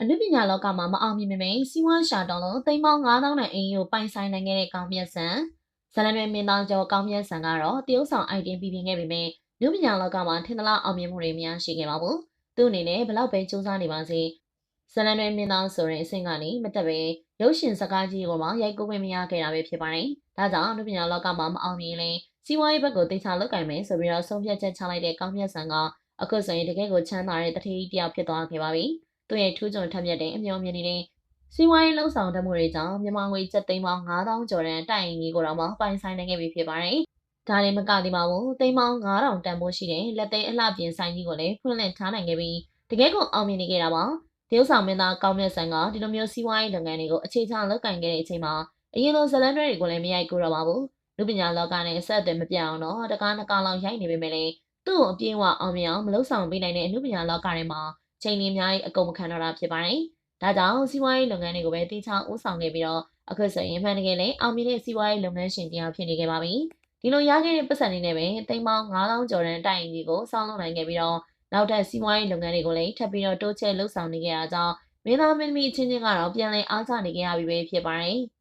အနုပညာလောကမှာမအောင်မြင်ပေမယ့်စီးပွားရှာတောင်းလို့သိန်းပေါင်း9000နဲ့အင်းကိုပိုင်ဆိုင်နိုင်ခဲ့တဲ့ကောင်းမြတ်ဆန်ဇလန်ရွယ်မင်းသားကျော်ကောင်းမြတ်ဆန်ကတော့တရုတ်ဆောင်အိုက်တင်ပြီးပြင်ခဲ့ပေမယ့်နုပညာလောကမှာထင်သလားအောင်မြင်မှုတွေများရှိခဲ့ပါဘူး။သူ့အနေနဲ့ဘလောက်ပဲစူးစမ်းနေပါစေဇလန်ရွယ်မင်းသားဆိုတဲ့အဆင့်ကနေမတက်ပဲရုပ်ရှင်စကားကြီးကိုမှရိုက်ကူးခွင့်မရခဲ့တာပဲဖြစ်ပါတယ်။ဒါကြောင့်နုပညာလောကမှာမအောင်မြင်ရင်စီးပွားရေးဘက်ကိုတိကျလောက်ကိုင်မယ်ဆိုပြီးတော့ဆုံးဖြတ်ချက်ချလိုက်တဲ့ကောင်းမြတ်ဆန်ကအခုဆိုရင်တကယ်ကိုချမ်းသာတဲ့တတိယတယောက်ဖြစ်သွားခဲ့ပါပြီ။ သူ့ရဲ့ထူးချွန်ထက်မြက်တဲ့အမျှော်မြင်နေတဲ့စီးပွားရေးလှုပ်ဆောင်တမှုတွေကြောင့်မြန်မာငွေကျပ်သိန်းပေါင်း9000ကျော်တန်တိုင်ကြီးကိုတော့မှပိုင်ဆိုင်နိုင်ခဲ့ပြီဖြစ်ပါတယ်။ဒါလည်းမကသေးပါဘူး။သိန်းပေါင်း9000တန်ဖိုးရှိတဲ့လက်သိမ်းအလှပြင်ဆိုင်ကြီးကိုလည်းဖွင့်လှစ်ထားနိုင်ခဲ့ပြီးတကယ်ကိုအောင်မြင်နေခဲ့တာပါ။တရုတ်ဆောင်မင်းသားကောင်းမြတ်ဆန်ကဒီလိုမျိုးစီးပွားရေးလုပ်ငန်းတွေကိုအခြေချလုပ်ကင်ခဲ့တဲ့အချိန်မှာအရင်လိုဇလန်တွေကိုလည်းမရိုက်ကူတော့ပါဘူး။လူပညာလောကနဲ့ဆက်အသွယ်မပြတ်အောင်တော့တကားနှကားလောက်ရိုက်နေပေမဲ့လည်းသူ့ကိုအပြင်းအဝအောင်မြင်အောင်မလုပ်ဆောင်ပေးနိုင်တဲ့အမှုပညာလောကထဲမှာ ချိန်ကြီးအများကြီးအကုန်မခံတော့တာဖြစ်ပါတယ်။ဒါကြောင့်စီးပွားရေးလုပ်ငန်းတွေကိုပဲတိကျဦးဆောင်ခဲ့ပြီးတော့အခုဆိုရင်မှန်တကယ်လည်းအောင်မြင်တဲ့စီးပွားရေးလုပ်ငန်းရှင်တရားဖြစ်နေခဲ့ပါပြီ။ဒီလိုရခဲ့တဲ့ပတ်စံတွေနဲ့ပဲတိမ်ပေါင်း9000ကျော်တန်းတိုင်ကြီးကိုစောင်းလုပ်နိုင်ခဲ့ပြီးတော့နောက်ထပ်စီးပွားရေးလုပ်ငန်းတွေကိုလည်းထပ်ပြီးတော့တိုးချဲ့လှုပ်ဆောင်နေကြတာကြောင့်မင်းသားမင်းသမီးချင်းချင်းကတော့ပြန်လည်အားကျနေကြရပြီပဲဖြစ်ပါတယ်။